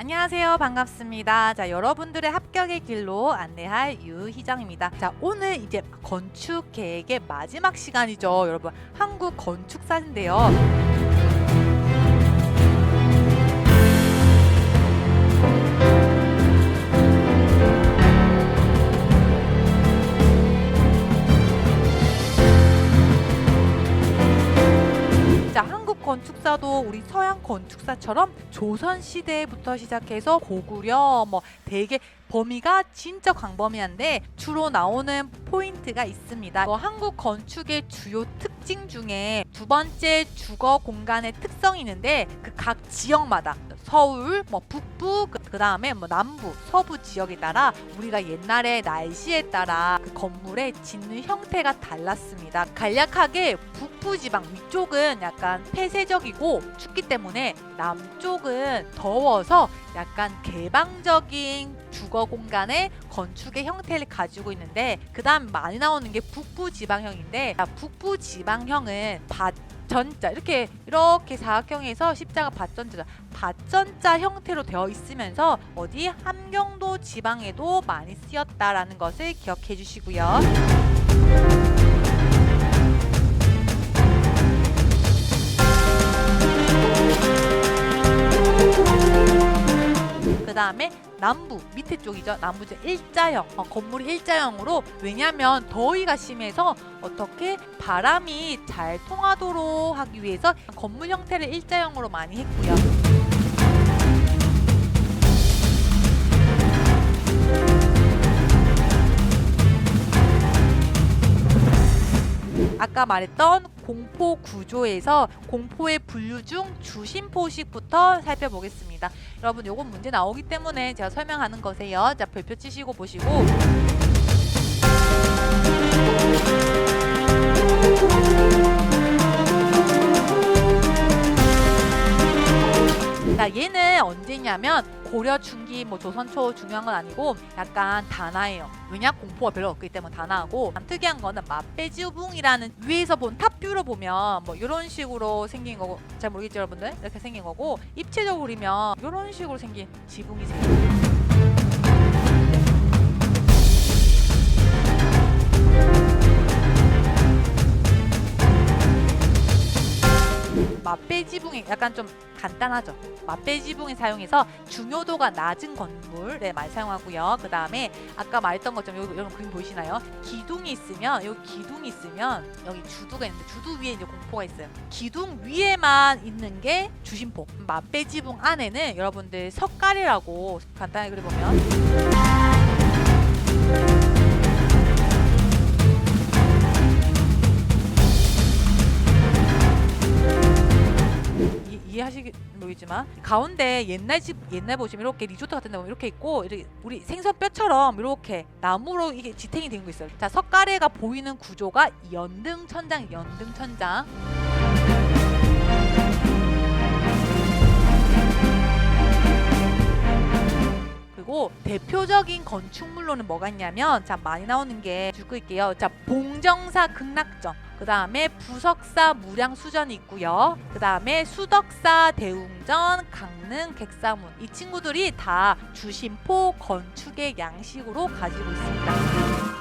안녕하세요. 반갑습니다. 자, 여러분들의 합격의 길로 안내할 유희정입니다. 자, 오늘 이제 건축 계획의 마지막 시간이죠. 여러분, 한국 건축사인데요. 건축사도 우리 서양 건축사처럼 조선 시대부터 시작해서 고구려 뭐 되게 범위가 진짜 광범위한데 주로 나오는 포인트가 있습니다. 뭐 한국 건축의 주요 특징 중에 두 번째 주거 공간의 특성이 있는데 그 각 지역마다 서울, 뭐 북부, 그 다음에 뭐 남부, 서부 지역에 따라 우리가 옛날에 날씨에 따라 그 건물의 짓는 형태가 달랐습니다. 간략하게 북부 지방 위쪽은 약간 폐쇄적이고 춥기 때문에 남쪽은 더워서 약간 개방적인 주거 공간의 건축의 형태를 가지고 있는데 그 다음 많이 나오는 게 북부 지방형인데 아, 북부 지방형은 밭 전자 이렇게 이렇게 사각형에서 십자가 밭전자 밭전자 형태로 되어 있으면서 어디 함경도 지방에도 많이 쓰였다라는 것을 기억해 주시고요. 그 다음에 남부 밑에 쪽이죠. 남부죠. 일자형 어, 건물이 일자형으로 왜냐하면 더위가 심해서 어떻게 바람이 잘 통하도록 하기 위해서 건물 형태를 일자형으로 많이 했고요. 아까 말했던 공포 구조에서 공포의 분류 중 주심포식부터 살펴보겠습니다. 여러분 요건 문제 나오기 때문에 제가 설명하는 거세요. 자 별표 치시고 보시고 자 얘는 언제냐면 고려 중기 뭐 조선 초 중요한 건 아니고 약간 단아예요. 왜냐 공포가 별로 없기 때문에 단아하고 참 특이한 거는 마페지붕이라는 위에서 본 탑뷰로 보면 뭐 이런 식으로 생긴 거고 잘 모르겠죠 여러분들 이렇게 생긴 거고 입체적으로 그리면 이런 식으로 생긴 지붕이 생겨요. 맛배 지붕이 약간 좀 간단하죠. 맛배 지붕을 사용해서 중요도가 낮은 건물에 많이 사용하고요. 그 다음에 아까 말했던 것처럼 여기 여러분 그림 보이시나요? 기둥이 있으면 여기 기둥이 있으면 여기 주두가 있는데 주두 위에 이제 공포가 있어요. 기둥 위에만 있는 게 주심포. 맛배 지붕 안에는 여러분들 석가래라고 간단하게 그려보면 이, 이해하시기 모르겠지만 가운데 옛날 집 옛날 보시면 이렇게 리조트 같은 데 보면 이렇게 있고 이렇게 우리 생선 뼈처럼 이렇게 나무로 이게 지탱이 된거 있어요. 자 석가래가 보이는 구조가 연등 천장 연등 천장. 대표적인 건축물로는 뭐가 있냐면 자 많이 나오는 게 줄거 있게요. 자 봉정사 극락전. 그 다음에 부석사 무량수전이 있고요. 그 다음에 수덕사 대웅전, 강릉 객사문. 이 친구들이 다 주심포 건축의 양식으로 가지고 있습니다.